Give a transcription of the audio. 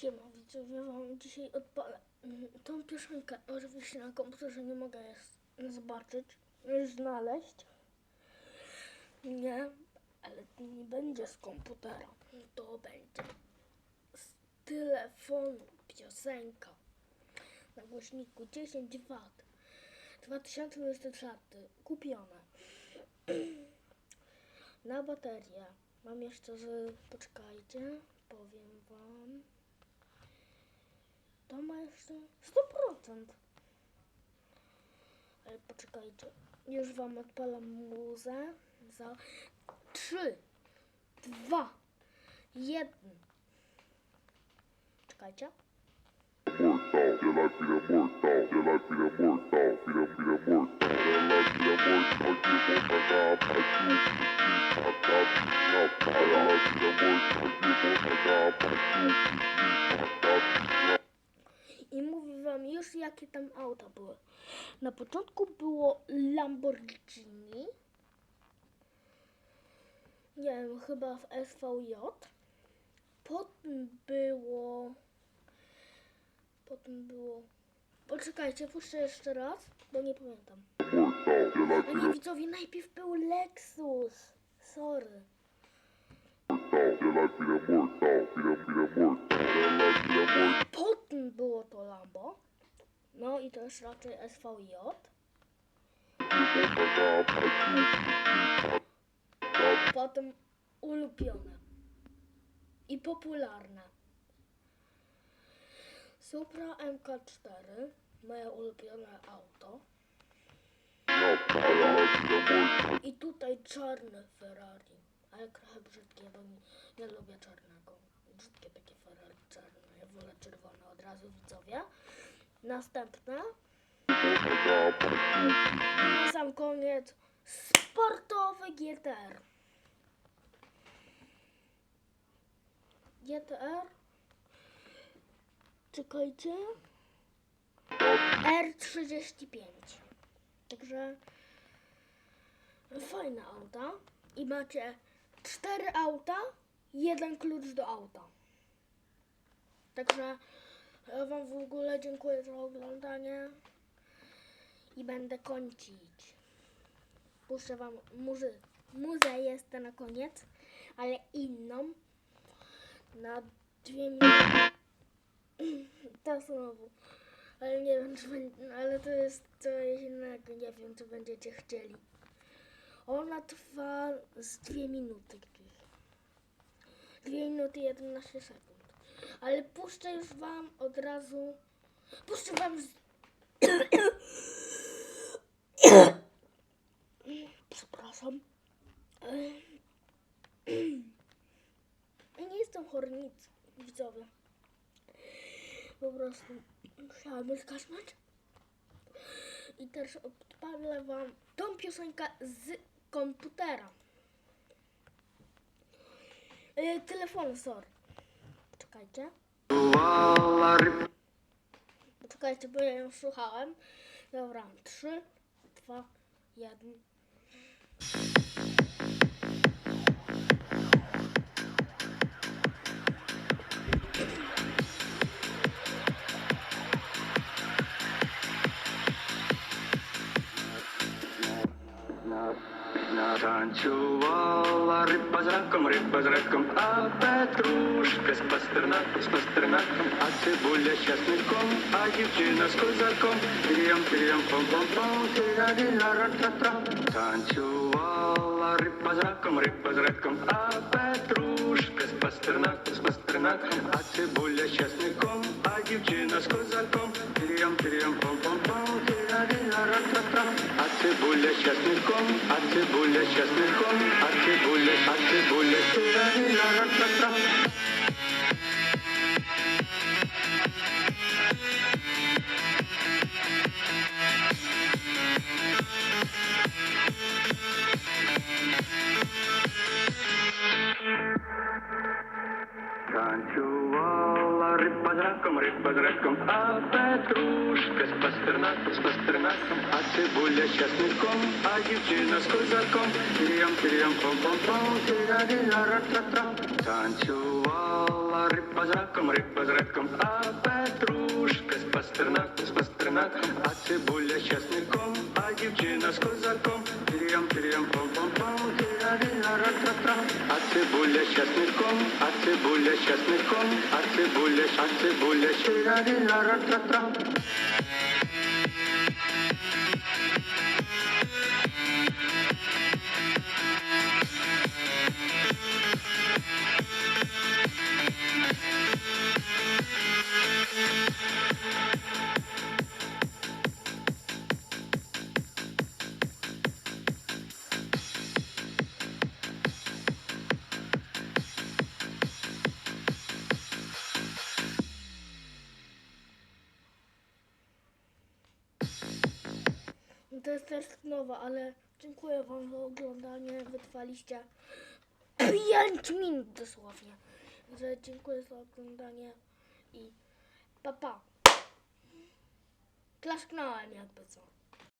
Siema widzowie, wam dzisiaj odpalę mm, tą piosenkę. Oczywiście na komputerze nie mogę jest zobaczyć, znaleźć. Nie, ale to nie będzie z komputera. To będzie z telefonu piosenka na głośniku 10 W 2024 kupione na baterię. Mam jeszcze z... poczekajcie, powiem wam. To ma jeszcze 100%. Ale poczekajcie, już wam odpalam muzę za 3, 2, 1. Czekajcie. mortal, ela vira mortal, ela vira mortal, vira, vira mortal, ela vira mortal de bomba da partiu, patata, ela vira mortal de bomba da partiu, patata, I mówię wam już jakie tam auta były. Na początku było Lamborghini. Nie wiem, chyba w SVJ. Potem było... Potem było... Poczekajcie, puszczę jeszcze raz, bo nie pamiętam. mortal, ela A nie, widzowie, najpierw był Lexus. Sorry. mortal, ela vira mortal, vira, vira mortal, ela vira mortal, Potem było to Lambo. No i to jest raczej SVJ. Potem ulubione i popularne. Supra MK4, moje ulubione auto. I tutaj czarne Ferrari, ale trochę brzydkie, bo nie lubię czarnego. Brzydkie takie Ferrari czarne, ja wolę czerwone od razu widzowie. I na sam koniec sportowy GTR. GTR. Czekajcie. R35. Także fajne auta. I macie cztery auta, jeden klucz do auta. Także ja Wam w ogóle dziękuję za oglądanie i będę kończyć. Puszczę wam muzę. Muzę jest na koniec, ale inną. Na dwie minuty. To znowu. Ale nie wiem, czy będzie, ale to jest coś innego. Nie wiem, czy będziecie chcieli. Ona trwa z dwie minuty. Dwie minuty 11 sekund. Ale puszczę już wam od razu. Puszczę wam z Przepraszam. Nie jestem chory, nic, widzowie. Po prostu musiałam skasnąć. I też odpalę wam tą piosenkę z komputera. Yy, telefon, sorry. Poczekajcie. Poczekajcie, bo ja ją słuchałem. Dobra, trzy, dwa, jeden. Танцювала риба з раком, риба з раком, а петрушка з пастернаком, з пастернаком, а цибуля з часником, а дівчина з козаком, тріям, тріям, пом пом пом тіра ра тра тра Танцювала риба з раком, риба з раком, а петрушка з пастернаком, з пастернаком, а цибуля з часником, а дівчина з козаком, тріям, тріям, з часником, а цибуля з часником, а цибуля, а цибуля, квадратиком, риб квадратиком, а петрушка з пастернаком, с пастернаком, а цибуля с часником, а дівчина з козаком, тірям, тірям, пом-пом-пом, тіра-діра-ра-та-та. Танцювала риба з раком, риба з а петрушка з пастернаком, з пастернаком, а цибуля з часником, а дівчина з козаком. а цибуля з часником, а цибуля з часником, а цибуля, а цибуля, ще ра ра ра ра ра To jest też nowa, ale dziękuję Wam za oglądanie. Wytrwaliście 5 minut dosłownie. Także dziękuję za oglądanie i papa. Pa. Klasknąłem jakby co.